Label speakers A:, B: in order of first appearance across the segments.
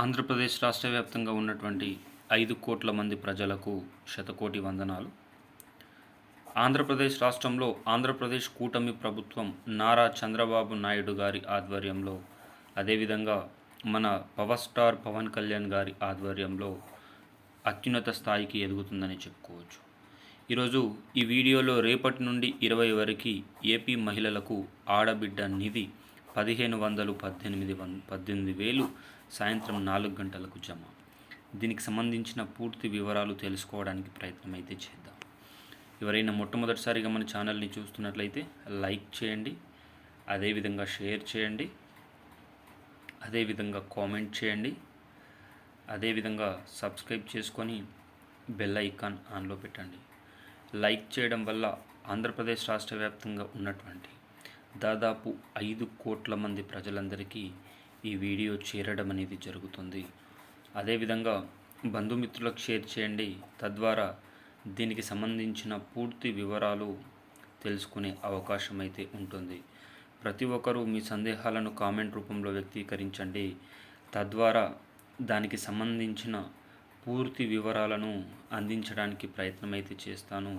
A: ఆంధ్రప్రదేశ్ రాష్ట్ర వ్యాప్తంగా ఉన్నటువంటి ఐదు కోట్ల మంది ప్రజలకు శతకోటి వందనాలు. ఆంధ్రప్రదేశ్ రాష్ట్రంలో ఆంధ్రప్రదేశ్ కూటమి ప్రభుత్వం నారా చంద్రబాబు నాయుడు గారి ఆధ్వర్యంలో అదేవిధంగా మన పవర్ స్టార్ పవన్ కళ్యాణ్ గారి ఆధ్వర్యంలో అత్యున్నత స్థాయికి ఎదుగుతుందని చెప్పుకోవచ్చు. ఈరోజు ఈ వీడియోలో రేపటి నుండి ఇరవై వరకు ఏపీ మహిళలకు ఆడబిడ్డ నిధి పదిహేను వందలు పద్దెనిమిది వం పద్దెనిమిది వేలు సాయంత్రం నాలుగు గంటలకు జమ. దీనికి సంబంధించిన పూర్తి వివరాలు తెలుసుకోవడానికి ప్రయత్నం అయితే చేద్దాం. ఎవరైనా మొట్టమొదటిసారిగా మన ఛానల్ని చూస్తున్నట్లయితే లైక్ చేయండి అదేవిధంగా షేర్ చేయండి అదేవిధంగా కామెంట్ చేయండి అదేవిధంగా సబ్స్క్రైబ్ చేసుకొని బెల్ ఐకాన్ ఆన్లో పెట్టండి. లైక్ చేయడం వల్ల ఆంధ్రప్రదేశ్ రాష్ట్ర వ్యాప్తంగా ఉన్నటువంటి దాదాపు ఐదు కోట్ల మంది ప్రజలందరికీ ఈ వీడియో చేరడం అనేది జరుగుతుంది. అదేవిధంగా బంధుమిత్రులకు షేర్ చేయండి. తద్వారా దీనికి సంబంధించిన పూర్తి వివరాలు తెలుసుకునే అవకాశం అయితే ఉంటుంది. ప్రతి ఒక్కరూ మీ సందేహాలను కామెంట్ రూపంలో వ్యక్తీకరించండి. తద్వారా దానికి సంబంధించిన పూర్తి వివరాలను అందించడానికి ప్రయత్నం అయితే చేస్తాను.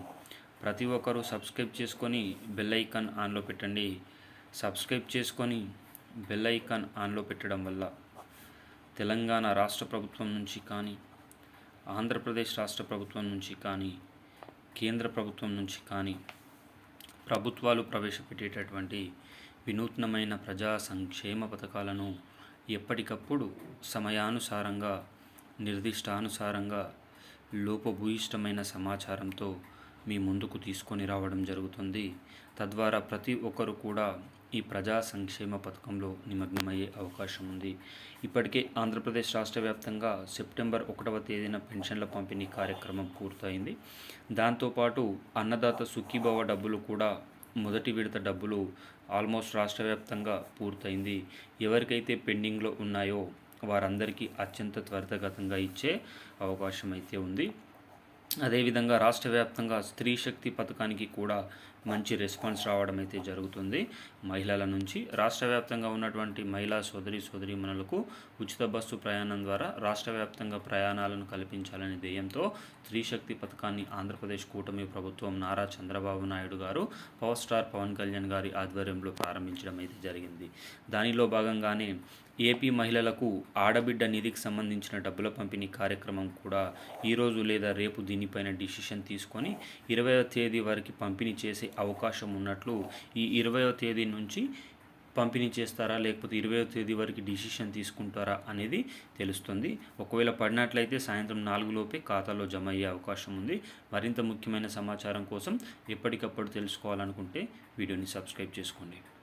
A: ప్రతి ఒక్కరూ సబ్స్క్రైబ్ చేసుకొని బెల్ ఐకాన్ ఆన్లో పెట్టండి. సబ్స్క్రైబ్ చేసుకొని బెల్ ఐకాన్ ఆన్లో పెట్టడం వల్ల తెలంగాణ రాష్ట్ర ప్రభుత్వం నుంచి కానీ ఆంధ్రప్రదేశ్ రాష్ట్ర ప్రభుత్వం నుంచి కానీ కేంద్ర ప్రభుత్వం నుంచి కానీ ప్రభుత్వాలు ప్రవేశపెట్టేటటువంటి వినూత్నమైన ప్రజా సంక్షేమ పథకాలను ఎప్పటికప్పుడు సమయానుసారంగా నిర్దిష్టానుసారంగా లోపభూయిష్టమైన సమాచారంతో మీ ముందుకు తీసుకొని రావడం జరుగుతుంది. తద్వారా ప్రతి ఒక్కరు కూడా ఈ ప్రజా సంక్షేమ పథకంలో నిమగ్నమయ్యే అవకాశం ఉంది. ఇప్పటికే ఆంధ్రప్రదేశ్ రాష్ట్ర వ్యాప్తంగా సెప్టెంబర్ ఒకటవ తేదీన పెన్షన్ల పంపిణీ కార్యక్రమం పూర్తయింది. దాంతోపాటు అన్నదాత సుఖీభవ డబ్బులు కూడా మొదటి విడత డబ్బులు ఆల్మోస్ట్ రాష్ట్ర వ్యాప్తంగా పూర్తయింది. ఎవరికైతే పెండింగ్లో ఉన్నాయో వారందరికీ అత్యంత త్వరితగతంగా ఇచ్చే అవకాశం అయితే ఉంది. అదేవిధంగా రాష్ట్ర వ్యాప్తంగా స్త్రీ శక్తి పథకానికి కూడా మంచి రెస్పాన్స్ రావడం అయితే జరుగుతుంది. మహిళల నుంచి రాష్ట్ర వ్యాప్తంగా ఉన్నటువంటి మహిళా సోదరి సోదరీమణులకు ఉచిత బస్సు ప్రయాణం ద్వారా రాష్ట్ర వ్యాప్తంగా ప్రయాణాలను కల్పించాలనే ధ్యేయంతో స్త్రీ శక్తి పథకాన్ని ఆంధ్రప్రదేశ్ కూటమి ప్రభుత్వం నారా చంద్రబాబు నాయుడు గారు పవర్ స్టార్ పవన్ కళ్యాణ్ గారి ఆధ్వర్యంలో ప్రారంభించడం అయితే జరిగింది. దానిలో భాగంగానే ఏపీ మహిళలకు ఆడబిడ్డ నిధికి సంబంధించిన డబ్బుల పంపిణీ కార్యక్రమం కూడా ఈరోజు లేదా రేపు దీనిపైన డిసిషన్ తీసుకొని ఇరవై తేదీ వరకు పంపిణీ చేసే అవకాశం ఉన్నట్లు ఈ ఇరవయో తేదీ నుంచి పంపిణీ చేస్తారా? లేకపోతే ఇరవయో తేదీ వరకు డిసిషన్ తీసుకుంటారా అనేది తెలుస్తుంది. ఒకవేళ పడినట్లయితే సాయంత్రం నాలుగులోపే ఖాతాలో జమ అయ్యే అవకాశం ఉంది. మరింత ముఖ్యమైన సమాచారం కోసం ఎప్పటికప్పుడు తెలుసుకోవాలనుకుంటే వీడియోని సబ్స్క్రైబ్ చేసుకోండి.